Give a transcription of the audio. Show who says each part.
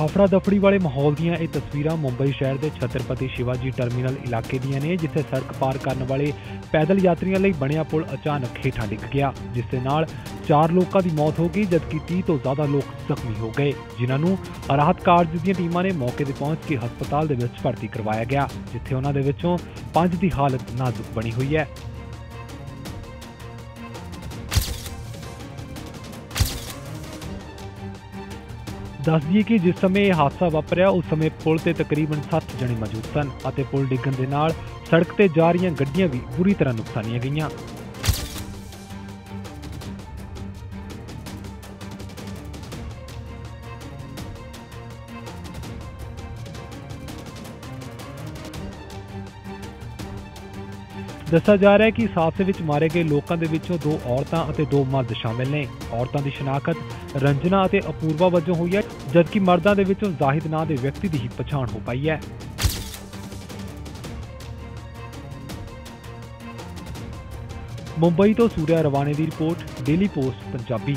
Speaker 1: ਹਫੜਾ ਦਫੜੀ ਵਾਲੇ ਮਾਹੌਲ ਦੀਆਂ ਇਹ ਤਸਵੀਰਾਂ ਮੁੰਬਈ ਸ਼ਹਿਰ ਦੇ ਛਤਰਪਤੀ ਸ਼ਿਵਾਜੀ ਟਰਮੀਨਲ ਇਲਾਕੇ ਦੀਆਂ ਨੇ, ਜਿੱਥੇ ਸੜਕ ਪਾਰ ਕਰਨ ਵਾਲੇ ਪੈਦਲ ਯਾਤਰੀਆਂ ਲਈ ਬਣਿਆ ਪੁਲ ਅਚਾਨਕ ਹੇਠਾਂ ਡਿੱਗ ਗਿਆ, ਜਿਸ ਦੇ ਨਾਲ ਚਾਰ ਲੋਕਾਂ ਦੀ ਮੌਤ ਹੋ ਗਈ, ਜਦਕਿ 30 ਤੋਂ ਜ਼ਿਆਦਾ ਲੋਕ ਜ਼ਖਮੀ ਹੋ ਗਏ। ਜਿਨ੍ਹਾਂ ਨੂੰ ਰਾਹਤ ਕਾਰਜ ਦੀਆਂ ਟੀਮਾਂ ਨੇ ਮੌਕੇ ਤੇ ਪਹੁੰਚ ਕੇ ਹਸਪਤਾਲ ਦੇ ਵਿੱਚ ਭਰਤੀ ਕਰਵਾਇਆ ਗਿਆ, ਜਿੱਥੇ ਉਹਨਾਂ ਦੇ ਵਿੱਚੋਂ ਪੰਜ ਦੀ ਹਾਲਤ ਨਾਜ਼ੁਕ ਬਣੀ ਹੋਈ ਹੈ। ਦੱਸ ਦਈਏ ਕਿ ਜਿਸ ਸਮੇਂ ਇਹ ਹਾਦਸਾ ਵਾਪਰਿਆ, ਉਸ ਸਮੇਂ ਪੁਲ ਤੇ ਤਕਰੀਬਨ 7 ਜਣੇ ਮੌਜੂਦ ਸਨ ਅਤੇ ਪੁਲ ਡਿੱਗਣ ਦੇ ਨਾਲ ਸੜਕ ਤੇ ਜਾ ਰਹੀਆਂ ਗੱਡੀਆਂ ਵੀ ਬੁਰੀ ਤਰ੍ਹਾਂ ਨੁਕਸਾਨੀਆਂ ਗਈਆਂ। ਦੱਸਿਆ ਜਾ ਰਿਹਾ ਹੈ ਕਿ ਇਸ ਹਾਦਸੇ ਵਿੱਚ ਮਾਰੇ ਗਏ ਲੋਕਾਂ ਦੇ ਵਿੱਚੋਂ ਦੋ ਔਰਤਾਂ ਅਤੇ ਦੋ ਮਰਦ ਸ਼ਾਮਿਲ ਨੇ। ਔਰਤਾਂ ਦੀ ਸ਼ਨਾਖਤ ਰੰਜਨਾ ਅਤੇ ਅਪੂਰਵਾ ਵਜੋਂ ਹੋਈ ਹੈ, ਜਦਕਿ ਮਰਦਾਂ ਦੇ ਵਿੱਚੋਂ ਜ਼ਾਹਿਦ ਨਾਂ ਦੇ ਵਿਅਕਤੀ ਦੀ ਹੀ ਪਛਾਣ ਹੋ ਪਾਈ ਹੈ। ਮੁੰਬਈ ਤੋਂ ਸੂਰਿਆ ਰਵਾਨੇ ਦੀ ਰਿਪੋਰਟ, ਡੇਲੀ ਪੋਸਟ, ਪੰਜਾਬੀ।